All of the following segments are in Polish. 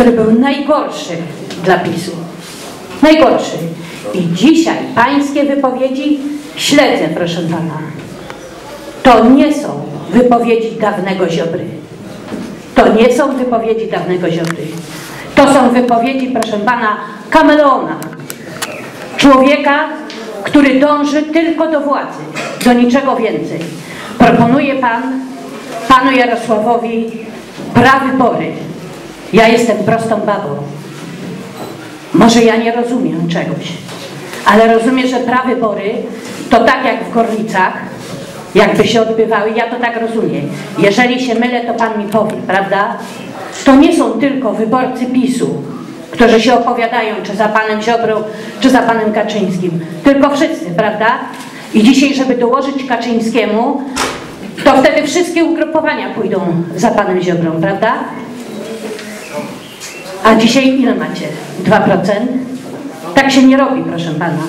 który był najgorszy dla PiSu. Najgorszy. I dzisiaj pańskie wypowiedzi śledzę, proszę pana. To nie są wypowiedzi dawnego Ziobry. To nie są wypowiedzi dawnego Ziobry. To są wypowiedzi, proszę pana, kameleona. Człowieka, który dąży tylko do władzy, do niczego więcej. Proponuje pan panu Jarosławowi prawybory. Ja jestem prostą babą. Może ja nie rozumiem czegoś, ale rozumiem, że prawybory to tak jak w Gorlicach, jakby się odbywały, ja to tak rozumiem. Jeżeli się mylę, to pan mi powie, prawda? To nie są tylko wyborcy PiSu, którzy się opowiadają, czy za panem Ziobrą, czy za panem Kaczyńskim, tylko wszyscy, prawda? I dzisiaj, żeby dołożyć Kaczyńskiemu, to wtedy wszystkie ugrupowania pójdą za panem Ziobrą, prawda? A dzisiaj ile macie? 2%? Tak się nie robi, proszę pana.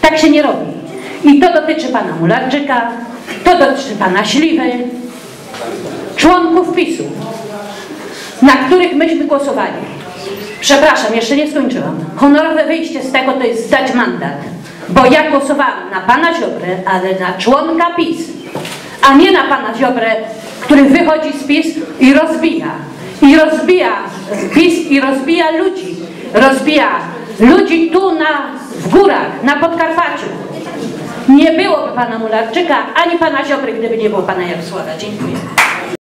Tak się nie robi. I to dotyczy pana Mularczyka, to dotyczy pana Śliwy, członków PiSu, na których myśmy głosowali. Przepraszam, jeszcze nie skończyłam. Honorowe wyjście z tego to jest zdać mandat. Bo ja głosowałam na pana Ziobrę, ale na członka PiS, a nie na pana Ziobrę, który wychodzi z PiS i rozbija. I rozbija PiS i rozbija ludzi. Rozbija ludzi tu na, w górach, na Podkarpaciu. Nie byłoby pana Mularczyka, ani pana Ziobry, gdyby nie było pana Jarosława. Dziękuję.